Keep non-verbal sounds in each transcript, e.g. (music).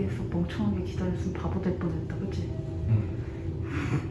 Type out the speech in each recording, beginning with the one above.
TV에서 멍청하게 기다렸으면 바보 될 뻔했다, 그치? 응.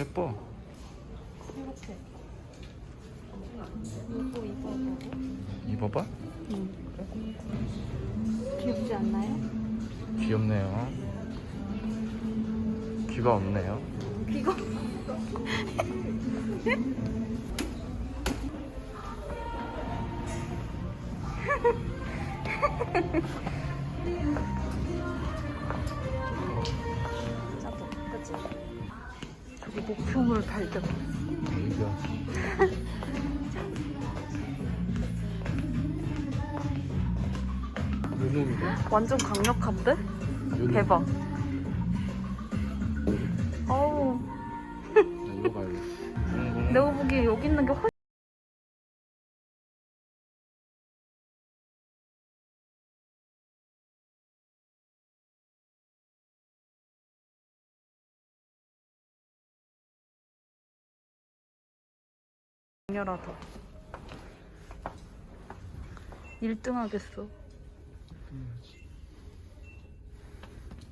예뻐. 이렇게. 이거 입어보고. 입어봐. 귀엽지 않나요? 귀엽네요. 귀가 없네요. 귀가. 짜도 (laughs) 그치? 저기 목표물 발견. 요놈이다. 완전 강력한데? 요놈. 대박. 어우, 나 이거 봐야겠어. 내가 보기에 여기 있는 게 훨씬. 강렬하다. 1등 하겠어.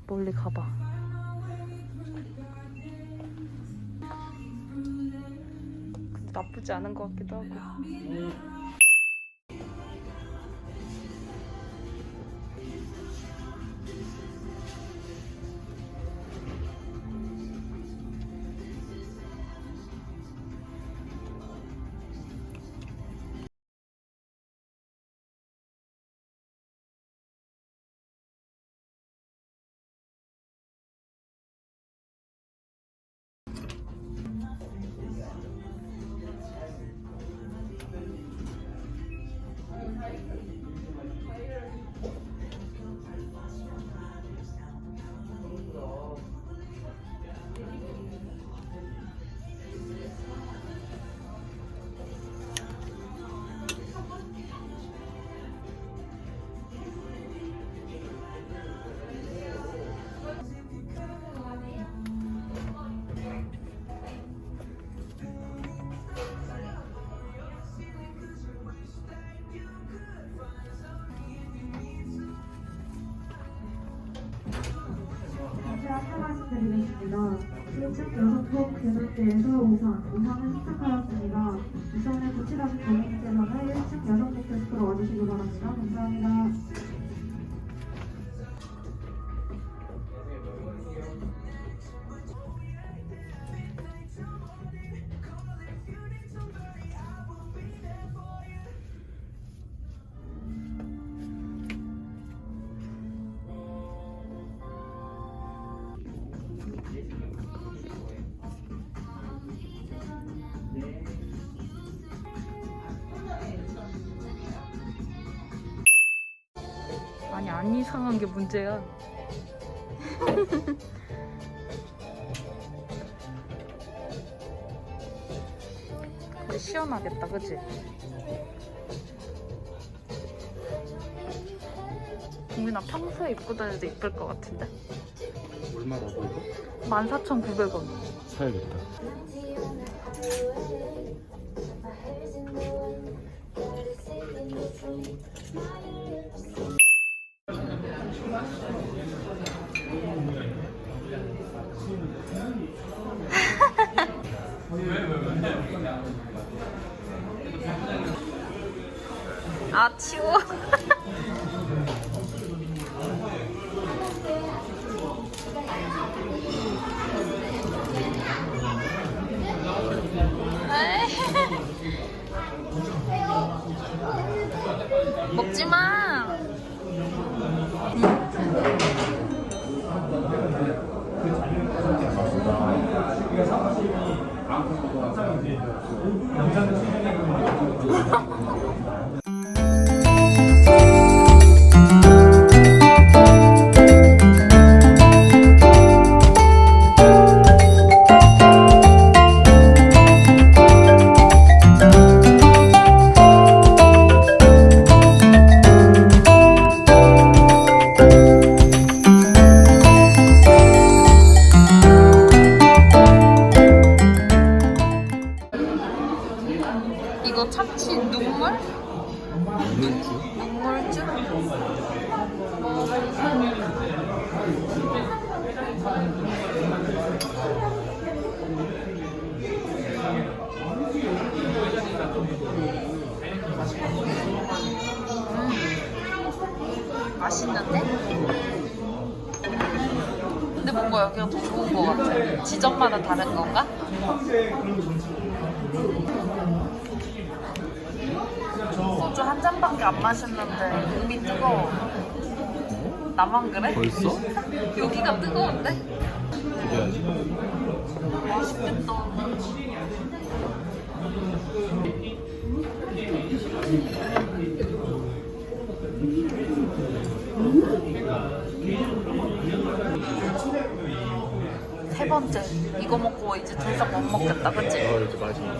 멀리 가봐. 나쁘지 않은 것 같기도 하고. 1층 여성복 대물대에서 우선 우상을 시작하였습니다. 우선을 고치라는 고객님께서는 1층 여성복 데스크로 와주시기 바랍니다. 감사합니다. 안 이상한 게 문제야. (laughs) 근데 시원하겠다, 그치? 국민아 평소에 입고 다녀도 이쁠 것 같은데? 얼마라고 이거? 14,900원. 사야겠다. 아, 치워. (laughs) 먹지 마. 눈물? 물주? 눈물주? 음, 맛있는데? 근데 뭔가 여기가 더 좋은 것 같아. 지점마다 다른 건가? 소주 한 잔밖에 안 마셨는데 몸이 뜨거워. 나만 그래? 벌써? 여기가 뜨거운데? 그래야지. 맛있겠다. 세 번째. 이거 먹고 이제 더 이상 못 먹겠다, 그치? 아 이제 마지막.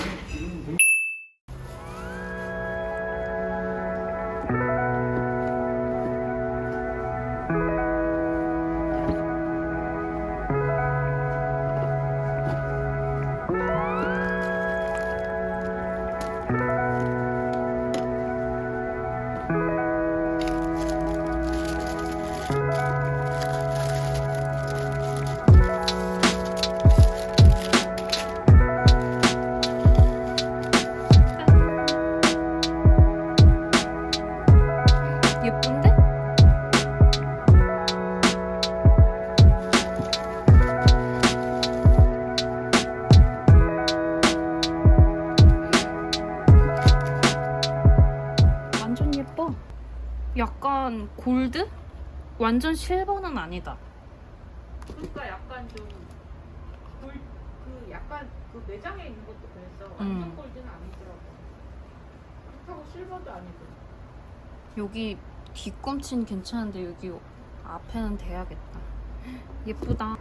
(laughs) 완전 실버는 아니다. 그러니까 약간 좀 골, 그 약간 그 매장에 있는 것도 그랬어. 완전 음. 골드는 아니더라고. 그렇다고 실버도 아니고. 여기 뒤꿈치는 괜찮은데 여기 앞에는 돼야겠다. 예쁘다.